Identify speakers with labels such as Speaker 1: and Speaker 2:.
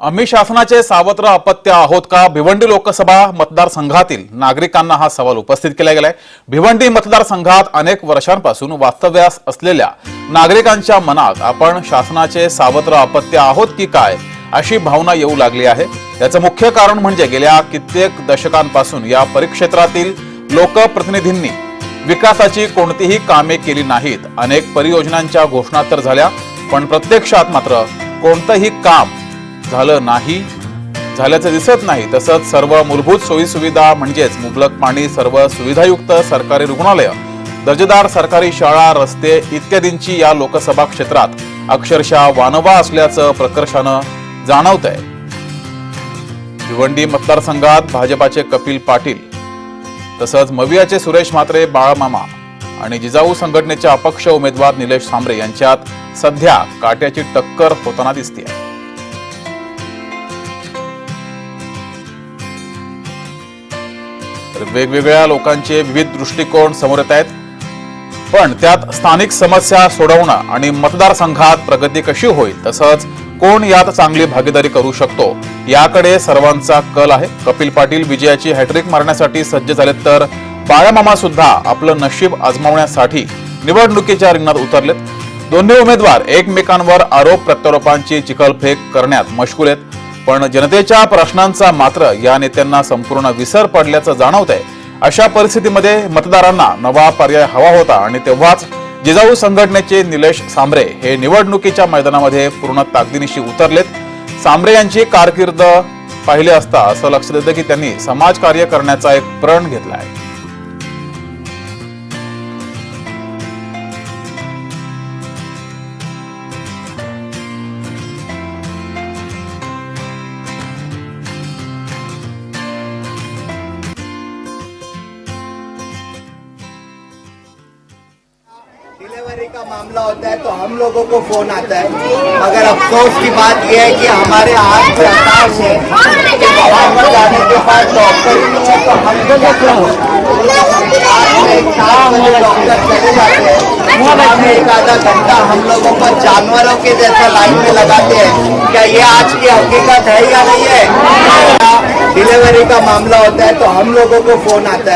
Speaker 1: आम्ही शासनाचे सावत्र अपत्य आहोत का? भिवंडी लोकसभा मतदारसंघातील नागरिकांना हा सवाल उपस्थित केला गेलाय. भिवंडी मतदारसंघात अनेक वर्षांपासून वास्तव्यास असलेल्या नागरिकांच्या मनात आपण शासनाचे सावत्र अपत्य आहोत की काय अशी भावना येऊ लागली आहे. याचं मुख्य कारण म्हणजे गेल्या कित्येक दशकांपासून या परिक्षेत्रातील लोकप्रतिनिधींनी विकासाची कोणतीही कामे केली नाहीत. अनेक परियोजनांच्या घोषणा तर झाल्या पण प्रत्यक्षात मात्र कोणतंही काम झालं नाही झाल्याचं दिसत नाही. तसंच सर्व मूलभूत सोयीसुविधा म्हणजेच मुबलक पाणी सर्व सुविधायुक्त सरकारी रुग्णालय दर्जेदार सरकारी शाळा रस्ते इत्यादींची या लोकसभा क्षेत्रात अक्षरशः वानवा असल्याचं प्रकर्षानं जाणवत आहे भिवंडी मतदारसंघात भाजपाचे कपिल पाटील तसंच मवियाचे सुरेश म्हात्रे बाळमामा आणि जिजाऊ संघटनेचे अपक्ष उमेदवार निलेश सांबरे यांच्यात सध्या काट्याची टक्कर होताना दिसते तर वेगवेगळ्या लोकांचे विविध दृष्टिकोन समोर येत आहेत. पण त्यात स्थानिक समस्या सोडवणं आणि मतदारसंघात प्रगती कशी होईल तसंच कोण यात चांगली भागीदारी करू शकतो याकडे सर्वांचा कल आहे. कपिल पाटील विजयाची हॅट्रिक मारण्यासाठी सज्ज झालेत तर बाळामामा सुद्धा आपलं नशीब आजमावण्यासाठी निवडणुकीच्या रिंगणात उतरलेत. दोन्ही उमेदवार एकमेकांवर आरोप प्रत्यारोपांची चिखलफेक करण्यात मशगूल आहेत. पण जनतेच्या प्रश्नांचा मात्र या नेत्यांना संपूर्ण विसर पडल्याचं जाणवत आहे अशा परिस्थितीमध्ये मतदारांना नवा पर्याय हवा होता आणि तेव्हाच जिजाऊ संघटनेचे निलेश सांबरे हे निवडणुकीच्या मैदानामध्ये पूर्ण ताकदीनिशी उतरलेत. सांबरे यांची कारकीर्द पाहिले असता असं लक्ष देतं की त्यांनी समाजकार्य करण्याचा एक प्रण घेतला आहे.
Speaker 2: डिलीवरी का मामला होता है तो हम लोगों को फ़ोन आता है। मगर अफसोस की बात यह है कि हमारे हाथ में आकाश है। कि वहाँ पर जाने के बाद डॉक्टर ही है तो हम डॉक्टर चले जाते हैं। एक आधा घंटा हम लोगों को जानवरों के जैसा लाइन में लगाते हैं। क्या ये आज की हकीकत है या नहीं है, डिलीवरी का मामला होता है तो हम लोगों को फ़ोन आता है।